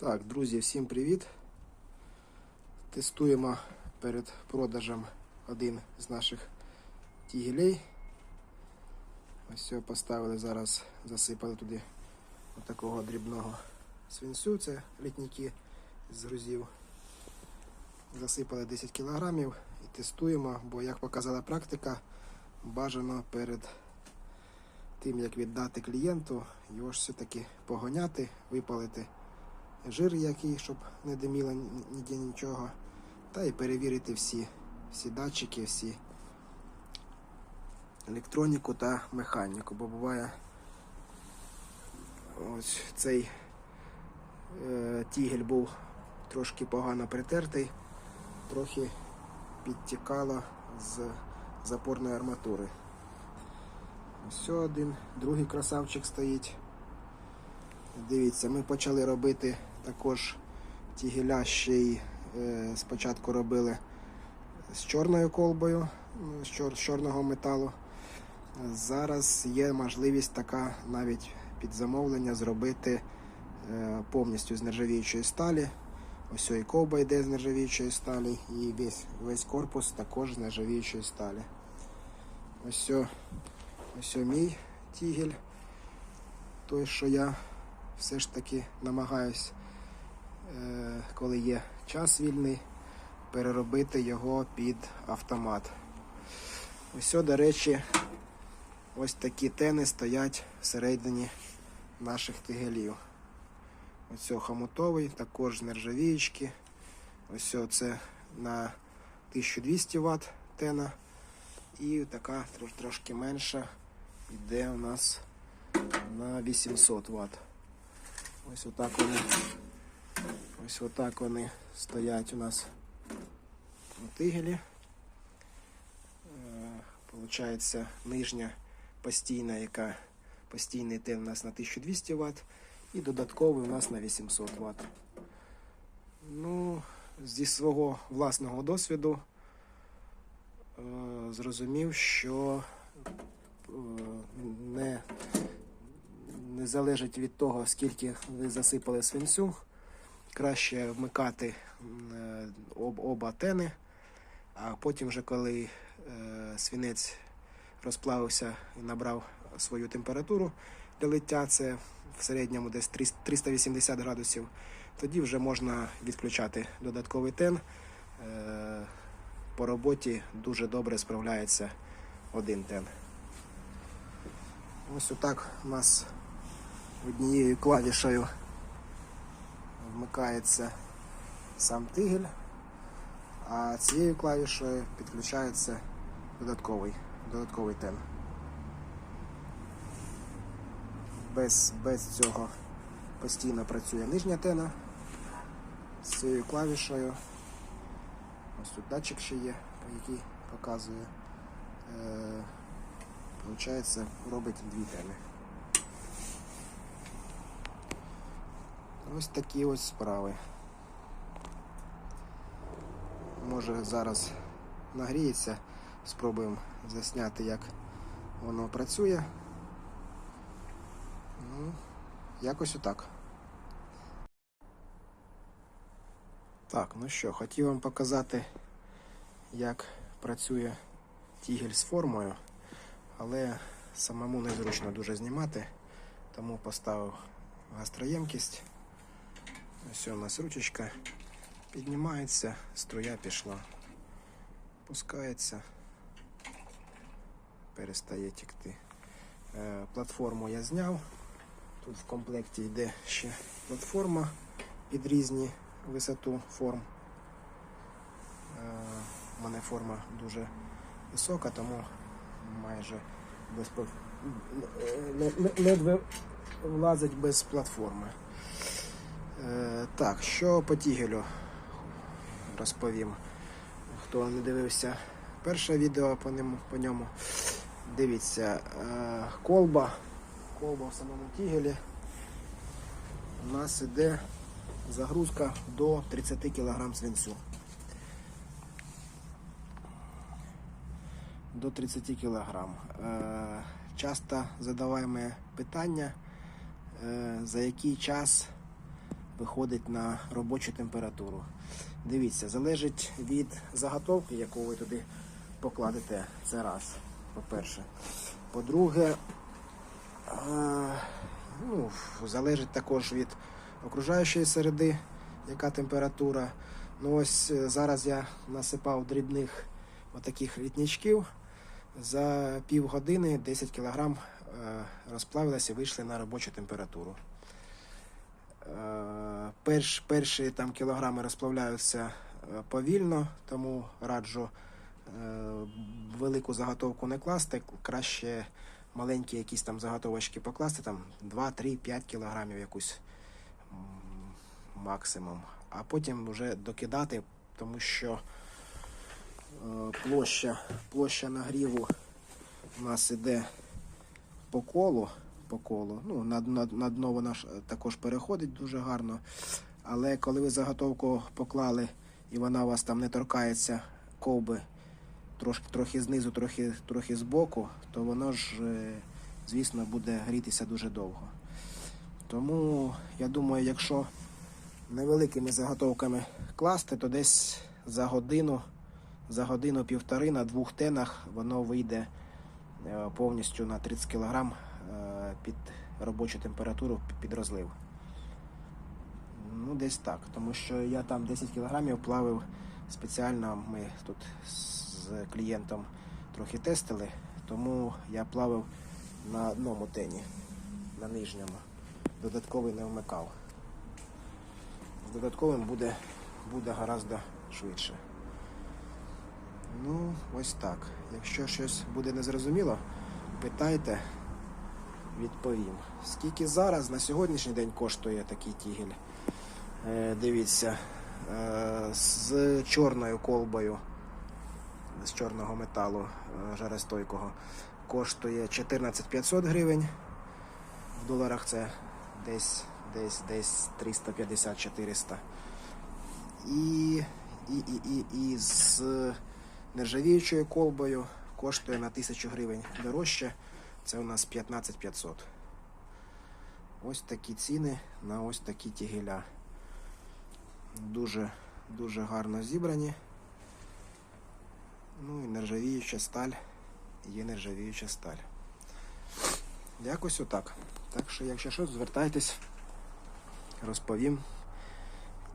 Так, друзі, всім привіт. Тестуємо перед продажем один з наших тігелей. Ось все поставили зараз, засипали туди отакого дрібного свинцю, це літніки з грузів. Засипали 10 кілограмів і тестуємо, бо як показала практика, бажано перед тим як віддати клієнту, його ж все-таки погоняти, випалити жир який, щоб не диміло ніде нічого. Та і перевірити всі, всі датчики, всі електроніку та механіку. Бо буває ось цей е, тігель був трошки погано притертий, трохи підтікало з запорної арматури. Ось один, другий красавчик стоїть. Дивіться, ми почали робити також тігеля ще й е, спочатку робили з чорною колбою, з, чор, з чорного металу. Зараз є можливість така навіть під замовлення зробити е, повністю з нержавіючої сталі. Ось і колба йде з нержавіючої сталі, і весь, весь корпус також з нержавіючої сталі. Ось, ось мій тігель, той, що я все ж таки намагаюсь, коли є час вільний, переробити його під автомат. Ось, до речі, ось такі тени стоять всередині наших тигелів. Ось хомутовий, також з нержавіючки. Ось це на 1200 Вт тена. І така трошки менша йде у нас на 800 Вт. Ось отак вони. Ось отак вони стоять у нас на тигелі. Е, Получається нижня постійна, яка постійний тен у нас на 1200 Вт і додатковий у нас на 800 Вт. Ну, зі свого власного досвіду е, зрозумів, що е, не не залежить від того, скільки ви засипали свинцю. Краще вмикати е, об, оба тени, а потім, вже коли е, свинець розплавився і набрав свою температуру для лиття, це в середньому десь 380 градусів, тоді вже можна відключати додатковий тен. Е, по роботі дуже добре справляється один тен. Ось отак у нас однією клавішею вмикається сам тигель, а цією клавішею підключається додатковий, додатковий тен. Без, без цього постійно працює нижня тена з цією клавішею. Ось тут датчик ще є, який показує. Е, Получається, робить дві теми. Ось такі ось справи. Може зараз нагріється, спробуємо засняти, як воно працює. Ну, якось отак. Так, ну що, хотів вам показати, як працює тігель з формою, але самому незручно дуже знімати, тому поставив гастроємкість. Ось у нас ручечка піднімається, струя пішла, пускається, перестає тікти. Е, Платформу я зняв. Тут в комплекті йде ще платформа під різні висоту форм. Е, У мене форма дуже висока, тому майже без е, ледве влазить без платформи. Е, Так, що по тігелю розповім. Хто не дивився перше відео по ньому, по ньому дивіться, е, колба, колба в самому тігелі. У нас іде загрузка до 30 кг свинцю. До 30 кг. Е, Часто задаваємо питання, за який час виходить на робочу температуру. Дивіться, залежить від заготовки, яку ви туди покладете. Це раз, по-перше. По-друге, ну, залежить також від окружаючої середи, яка температура. Ну ось е, зараз я насипав дрібних отаких рітничків. За півгодини 10 кг е, розплавилися і вийшли на робочу температуру. Перш, перші там кілограми розплавляються е, повільно, тому раджу е, велику заготовку не класти, краще маленькі якісь там заготовочки покласти, там 2, 3, 5 кілограмів якусь максимум, а потім вже докидати, тому що е, площа, площа нагріву у нас іде по колу. По колу. Ну, на, на, на дно вона ж е, також переходить дуже гарно. Але коли ви заготовку поклали і вона у вас там не торкається ковби трошки, трохи знизу, трохи, трохи збоку, то воно ж, е, звісно, буде грітися дуже довго. Тому я думаю, якщо невеликими заготовками класти, то десь за годину, за годину-півтори на двох тенах воно вийде е, повністю на 30 кг під робочу температуру під розлив. Ну, десь так. Тому що я там 10 кілограмів плавив спеціально. Ми тут з клієнтом трохи тестили, тому я плавив на одному тені, на нижньому. Додатковий не вмикав. З додатковим буде, буде гораздо швидше. Ну, ось так. Якщо щось буде незрозуміло, питайте, відповім. Скільки зараз на сьогоднішній день коштує такий тігель? Е, дивіться, е, з чорною колбою, з чорного металу е, жаростойкого, коштує 14 500 гривень. В доларах це десь, десь, десь 350-400. І, і, і, і, і з нержавіючою колбою коштує на 1000 гривень дорожче. Це у нас 15 500. Ось такі ціни на ось такі тігеля. Дуже, дуже гарно зібрані. Ну і нержавіюча сталь. Є нержавіюча сталь. Якось отак. Так що, якщо щось, звертайтесь, розповім,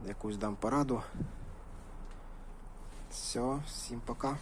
якусь дам пораду. Все, всім пока.